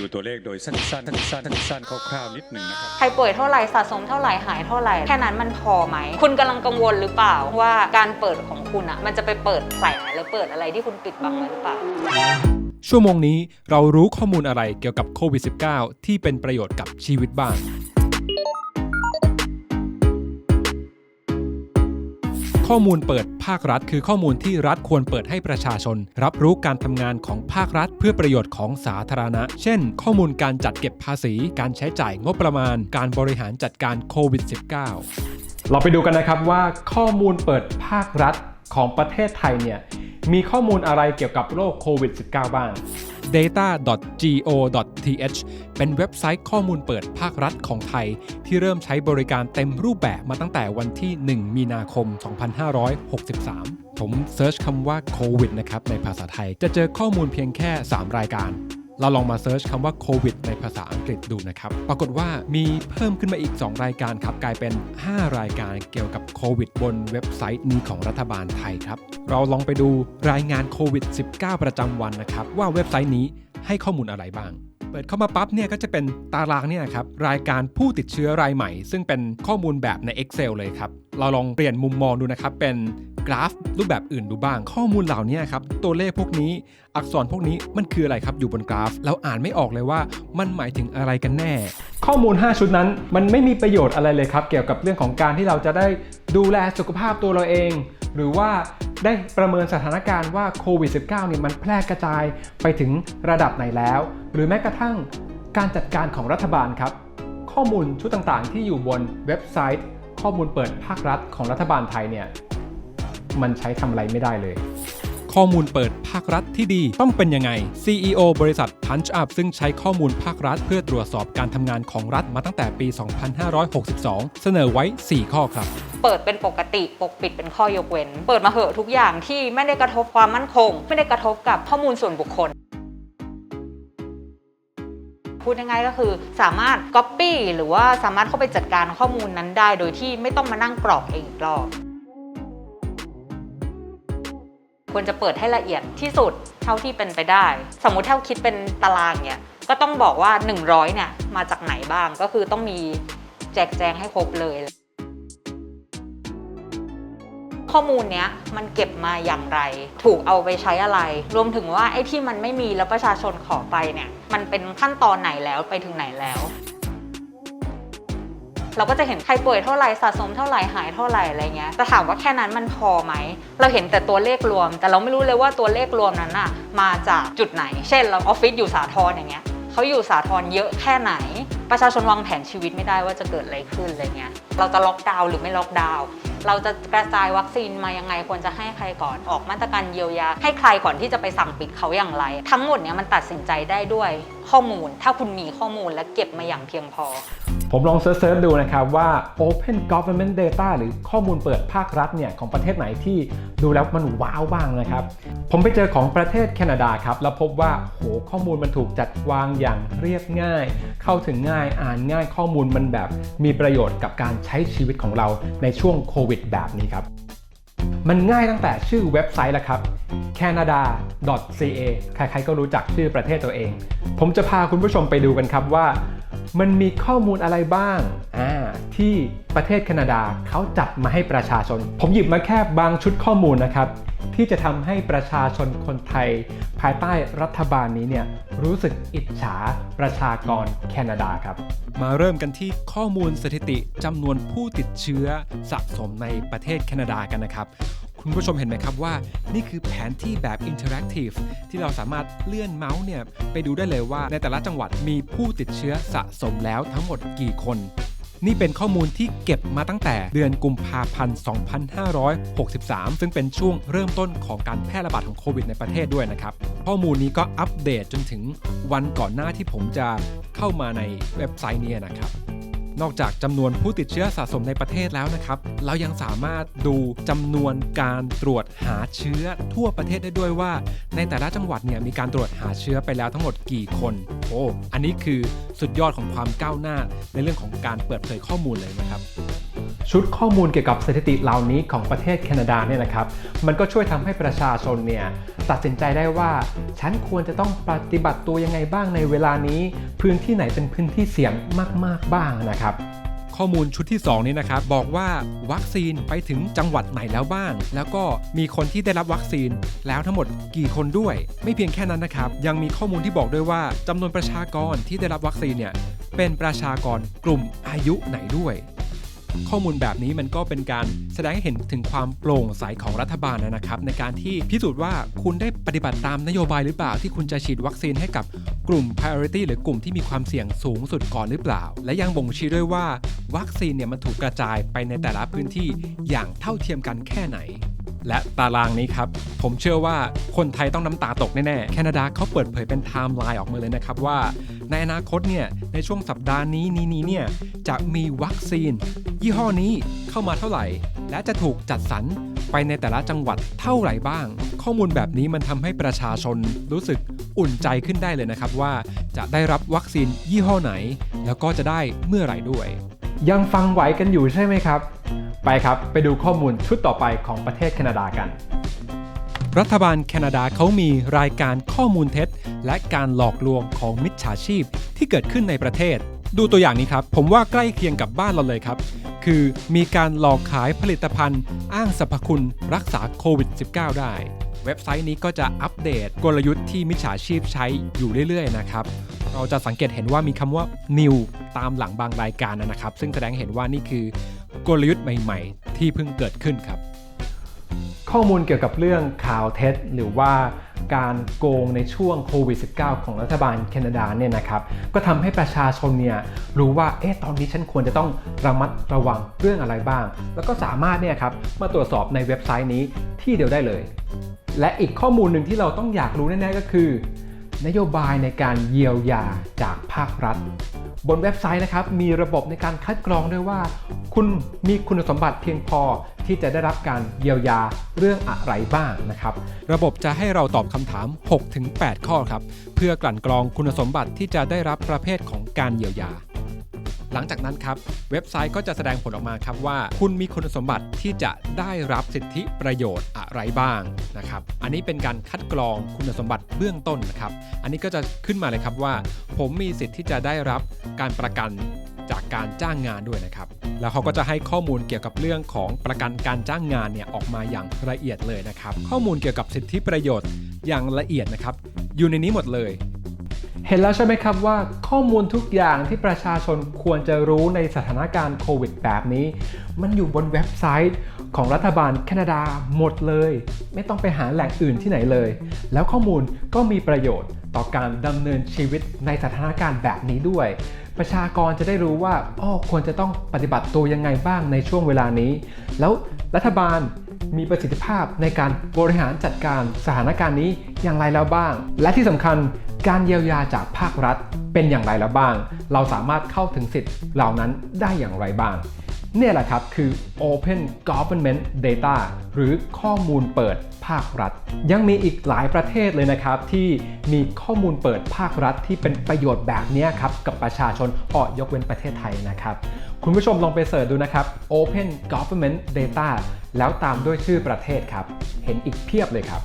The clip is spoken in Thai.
ดูตัวเลขโดยสั้นๆสั้นๆสั้นๆคร่าวๆนิดหนึ่งนะครับ ใครป่วยเท่าไหร่สะสมเท่าไหร่หายเท่าไหร่แค่นั้นมันพอไหม คุณกำลังกังวลหรือเปล่าว่าการเปิดของคุณอะมันจะไปเปิดแผลหรือเปิดอะไรที่คุณปิดบังไว้หรือเปล่าชั่วโมงนี้เรารู้ข้อมูลอะไรเกี่ยวกับโควิด -19 ที่เป็นประโยชน์กับชีวิตบ้าง ข้อมูลเปิดภาครัฐ คือข้อมูลที่รัฐควรเปิดให้ประชาชน รับรู้การทำงานของภาครัฐ เพื่อประโยชน์ของสาธารณะ เช่น ข้อมูลการจัดเก็บภาษี การใช้จ่ายงบประมาณ การบริหารจัดการโควิด -19 เราไปดูกันนะครับว่าข้อมูลเปิดภาครัฐของประเทศไทยเนี่ยมีข้อมูลอะไรเกี่ยวกับโรคโควิด 19 บ้าง data.go.th เป็นเว็บไซต์ข้อมูลเปิดภาครัฐของไทย ที่เริ่มใช้บริการเต็มรูปแบบมาตั้งแต่วันที่ 1 มีนาคม 2563 ผมเซิร์ชคำว่าโควิดนะครับในภาษาไทย จะเจอข้อมูลเพียงแค่ 3 รายการ เราลองมาเซิร์ชคำว่าโควิดในภาษาอังกฤษดูนะครับ ปรากฏว่ามีเพิ่มขึ้นมาอีก 2 รายการครับ กลายเป็น 5 รายการเกี่ยวกับโควิดบนเว็บไซต์นี้ของรัฐบาลไทยครับ เราลองไปดูรายงานโควิด -19 ประจำวันนะครับ ว่าเว็บไซต์นี้ให้ข้อมูลอะไรบ้างเปิดเข้ามาปั๊บเนี่ยก็จะเป็นตารางเนี่ยครับรายการผู้ติดเชื้อรายใหม่ ซึ่งเป็นข้อมูลแบบใน Excel เลยครับ เราลองเปลี่ยนมุมมองดูนะครับ เป็น ราฟ รูปแบบอื่นดูบ้าง ข้อมูลเหล่านี้ครับ ตัวเลขพวกนี้ อักษรพวกนี้มันคืออะไรครับ อยู่บนกราฟ เราอ่านไม่ออกเลยว่ามันหมายถึงอะไรกันแน่ ข้อมูล 5 ชุดนั้น มันไม่มีประโยชน์อะไรเลยครับ เกี่ยวกับเรื่องของการที่เราจะได้ดูแลสุขภาพตัวเราเอง หรือว่าได้ประเมินสถานการณ์ว่าโควิด -19 เนี่ยมันแพร่กระจายไปถึงระดับไหนแล้ว หรือแม้กระทั่งการจัดการของรัฐบาลครับ ข้อมูลชุดต่างๆ ที่อยู่บนเว็บไซต์ ข้อมูลเปิดภาครัฐของรัฐบาลไทยเนี่ย มันใช้ทำอะไรไม่ได้เลย ข้อมูลเปิดภาครัฐที่ดีต้องเป็นยังไง CEO บริษัท Punch Up ซึ่งใช้ข้อมูลภาครัฐ เพื่อตรวจสอบการทำงานของรัฐมาตั้งแต่ปี 2562 เสนอไว้ 4 ข้อครับ เปิดเป็นปกติปกปิดเป็นข้อยกเว้น เปิดมาเหอะทุกอย่างที่ไม่ได้กระทบความมั่นคง ไม่ได้กระทบกับข้อมูลส่วนบุคคลพูดง่ายๆก็คือสามารถ Copy หรือว่าสามารถเข้าไปจัดการข้อมูลนั้นได้ โดยที่ไม่ต้องมานั่งกรอกเองอีกรอบ ควรจะเปิดให้ละเอียดที่สุดเท่าที่เป็นไปได้ สมมุติถ้าคิดเป็นตารางเนี่ยก็ต้องบอกว่า 100เนี่ยมาจากไหนบ้างก็คือต้องมีแจกแจงให้ครบเลย ข้อมูลเนี้ยมันเก็บมาอย่างไร ถูกเอาไปใช้อะไร รวมถึงว่าไอ้ที่มันไม่มีแล้วประชาชนขอไปเนี่ยมันเป็นขั้นตอนไหนแล้วไปถึงไหนแล้ว เราก็จะเห็นใครป่วยเท่าไหร่สะสมเท่าไหร่หายเท่าไหร่อะไรเงี้ยแต่ถามว่าแค่นั้นมันพอไหม เราเห็นแต่ตัวเลขรวม แต่เราไม่รู้เลยว่าตัวเลขรวมนั้นน่ะมาจากจุดไหน เช่น เราออฟฟิศอยู่สาทรอย่างเงี้ยเขาอยู่สาทรเยอะแค่ไหน ประชาชนวางแผนชีวิตไม่ได้ว่าจะเกิดอะไรขึ้นอะไรเงี้ย เราจะล็อกดาวน์หรือไม่ล็อกดาวน์ เราจะกระจายวัคซีนมายังไงควรจะให้ใครก่อน ออกมาตรการเยียวยา ให้ใครก่อนที่จะไปสั่งปิดเขาอย่างไร ทั้งหมดเนี้ยมันตัดสินใจได้ด้วยข้อมูล ถ้าคุณมีข้อมูลและเก็บมาอย่างเพียงพอ ผมลองเซิร์ชดูนะครับว่า Open Government Data หรือข้อมูลเปิดภาครัฐเนี่ยของประเทศไหนที่ดูแล้วมันว้าวบ้างนะครับ ผมไปเจอของประเทศแคนาดาครับ แล้วพบว่าโหข้อมูลมันถูกจัดวางอย่างเรียบง่าย เข้าถึงง่ายอ่านง่ายข้อมูลมันแบบมีประโยชน์กับการใช้ชีวิตของเราในช่วงโควิดแบบนี้ครับมันง่ายตั้งแต่ชื่อเว็บไซต์แล้วครับ canada.ca ใครๆก็รู้จักชื่อประเทศตัวเอง ผมจะพาคุณผู้ชมไปดูกันครับว่า มันมีข้อมูลอะไรบ้างที่ประเทศแคนาดาเขาจัดมาให้ประชาชน ผมหยิบมาแค่บางชุดข้อมูลนะครับ ที่จะทำให้ประชาชนคนไทย ภายใต้รัฐบาลนี้เนี่ยรู้สึกอิจฉาประชากรแคนาดาครับ มาเริ่มกันที่ข้อมูลสถิติจำนวนผู้ติดเชื้อสะสมในประเทศแคนาดากันนะครับ คุณผู้ชมเห็นไหมครับว่า นี่คือแผนที่แบบอินเทอร์แอคทีฟที่เราสามารถเลื่อนเมาส์เนี่ยไปดูได้เลยว่าในแต่ละจังหวัดมีผู้ติดเชื้อสะสมแล้วทั้งหมดกี่คน นี่เป็นข้อมูลที่เก็บมาตั้งแต่เดือนกุมภาพันธ์ 2563 ซึ่งเป็นช่วงเริ่มต้นของการแพร่ระบาดของโควิดในประเทศด้วยนะครับ ข้อมูลนี้ก็อัปเดตจนถึงวันก่อนหน้าที่ผมจะเข้ามาในเว็บไซต์นี้นะครับ นอกจากจำนวนผู้ติดเชื้อสะสมในประเทศแล้วนะครับ เรายังสามารถดูจำนวนการตรวจหาเชื้อทั่วประเทศได้ด้วยว่า ในแต่ละจังหวัดเนี่ยมีการตรวจหาเชื้อไปแล้วทั้งหมดกี่คนโอ้อันนี้คือสุดยอดของความก้าวหน้าในเรื่องของการเปิดเผยข้อมูลเลยนะครับ ชุดข้อมูลเกี่ยวกับสถิติเหล่านี้ของประเทศแคนาดาเนี่ยนะครับ มันก็ช่วยทำให้ประชาชนเนี่ยตัดสินใจได้ว่า ฉันควรจะต้องปฏิบัติตัวยังไงบ้างในเวลานี้ พื้นที่ไหนเป็นพื้นที่เสี่ยงมาก ๆ บ้างนะครับข้อมูลชุดที่ 2 นี้นะครับบอกว่าวัคซีนไปถึงจังหวัดไหนแล้วบ้าง แล้วก็มีคนที่ได้รับวัคซีนแล้วทั้งหมดกี่คนด้วย ไม่เพียงแค่นั้นนะครับ ยังมีข้อมูลที่บอกด้วยว่าจำนวนประชากรที่ได้รับวัคซีนเนี่ยเป็นประชากรกลุ่มอายุไหนด้วย ข้อมูลแบบนี้มันก็เป็นการแสดงให้เห็นถึงความโปร่งใสของรัฐบาลนะครับ ในการที่พิสูจน์ว่าคุณได้ปฏิบัติตามนโยบายหรือเปล่า ที่คุณจะฉีดวัคซีนให้กับกลุ่ม priority หรือกลุ่มที่มีความเสี่ยงสูงสุดก่อนหรือเปล่า และยังบ่งชี้ด้วยว่า วัคซีนเนี่ยมันถูกกระจายไปในแต่ละพื้นที่อย่างเท่าเทียมกันแค่ไหนและตารางนี้ครับ ผมเชื่อว่าคนไทยต้องน้ำตาตกแน่ๆ แคนาดาเขาเปิดเผยเป็นไทม์ไลน์ออกมาเลยนะครับว่า ในอนาคตเนี่ยในช่วงสัปดาห์นี้นี้นี้เนี่ยจะมีวัคซีน ยี่ห้อนี้เข้ามาเท่าไหร่ และจะถูกจัดสรรไปในแต่ละจังหวัดเท่าไหร่บ้าง ข้อมูลแบบนี้มันทำให้ประชาชนรู้สึกอุ่นใจขึ้นได้เลยนะครับว่าจะได้รับวัคซีนยี่ห้อไหน แล้วก็จะได้เมื่อไหร่ด้วย ยังฟังไหวกันอยู่ใช่ไหมครับ ไปครับไปดูข้อมูลชุดต่อไปของประเทศแคนาดากัน รัฐบาลแคนาดาเขามีรายการข้อมูลเท็จ และการหลอกลวงของมิจฉาชีพที่เกิดขึ้นในประเทศ ดูตัวอย่างนี้ครับ ผมว่าใกล้เคียงกับบ้านเราเลยครับ คือมีการหลอกขายผลิตภัณฑ์ อ้างสรรพคุณรักษาโควิด -19 ได้ เว็บไซต์นี้ก็จะอัปเดตกลยุทธ์ที่มิจฉาชีพใช้อยู่เรื่อยๆนะครับเราจะสังเกตเห็นว่ามีคำว่า new ตามหลังบางรายการนะครับ ซึ่งแสดงเห็นว่านี่คือกลยุทธ์ใหม่ ๆ ที่เพิ่งเกิดขึ้นครับ ข้อมูลเกี่ยวกับเรื่องข่าวเท็จ หรือว่าการโกงในช่วงโควิด -19 ของรัฐบาลแคนาดาเนี่ยนะครับก็ทำให้ประชาชนเนี่ยรู้ว่าเอ๊ะตอนนี้ฉันควรจะต้องระมัดระวังเรื่องอะไรบ้าง แล้วก็สามารถเนี่ยครับมาตรวจสอบในเว็บไซต์นี้ที่เดียวได้เลย และอีกข้อมูลหนึ่งที่เราต้องอยากรู้แน่ๆก็คือ นโยบายในการเยียวยาจากภาครัฐ บนเว็บไซต์นะครับมีระบบในการคัดกรองด้วยว่า คุณมีคุณสมบัติเพียงพอที่จะได้รับการเยียวยาเรื่องอะไรบ้างนะครับ ระบบจะให้เราตอบคำถาม 6-8 ข้อครับ เพื่อกลั่นกรองคุณสมบัติที่จะได้รับประเภทของการเยียวยา หลังจากนั้นครับเว็บไซต์ก็จะแสดงผลออกมาครับว่า คุณมีคุณสมบัติที่จะได้รับสิทธิประโยชน์อะไรบ้างนะครับอันนี้เป็นการคัดกรองคุณสมบัติเบื้องต้นนะครับอันนี้ก็จะขึ้นมาเลยครับว่า ผมมีสิทธิ์ที่จะได้รับการประกันจากการจ้างงานด้วยนะครับ แล้วเขาก็จะให้ข้อมูลเกี่ยวกับเรื่องของประกันการจ้างงานเนี่ยออกมาอย่างละเอียดเลยนะครับ ข้อมูลเกี่ยวกับสิทธิประโยชน์อย่างละเอียดนะครับ อยู่ในนี้หมดเลย เห็นแล้วใช่ไหมครับว่าข้อมูลทุกอย่างที่ประชาชนควรจะรู้ในสถานการณ์โควิดแบบนี้ มันอยู่บนเว็บไซต์ของรัฐบาลแคนาดาหมดเลย ไม่ต้องไปหาแหล่งอื่นที่ไหนเลย แล้วข้อมูลก็มีประโยชน์ต่อการดำเนินชีวิตในสถานการณ์แบบนี้ด้วย ประชากรจะได้รู้ว่าอ้อควรจะต้องปฏิบัติตัวยังไงบ้างในช่วงเวลานี้ แล้วรัฐบาลมีประสิทธิภาพในการบริหารจัดการสถานการณ์นี้อย่างไรแล้วบ้าง และที่สำคัญ การเยียวยาจากภาครัฐเป็นอย่างไรแล้วบ้าง เราสามารถเข้าถึงสิทธิ์เหล่านั้นได้อย่างไรบ้าง เนี่ยแหละครับคือ Open Government Data หรือข้อมูลเปิดภาครัฐ ยังมีอีกหลายประเทศเลยนะครับ ที่มีข้อมูลเปิดภาครัฐที่เป็นประโยชน์แบบนี้ครับ กับประชาชนออยกเว้นประเทศไทยนะครับ คุณผู้ชมลองไปเสิร์ชดูนะครับ Open Government Data แล้วตามด้วยชื่อประเทศครับ เห็นอีกเพียบเลยครับ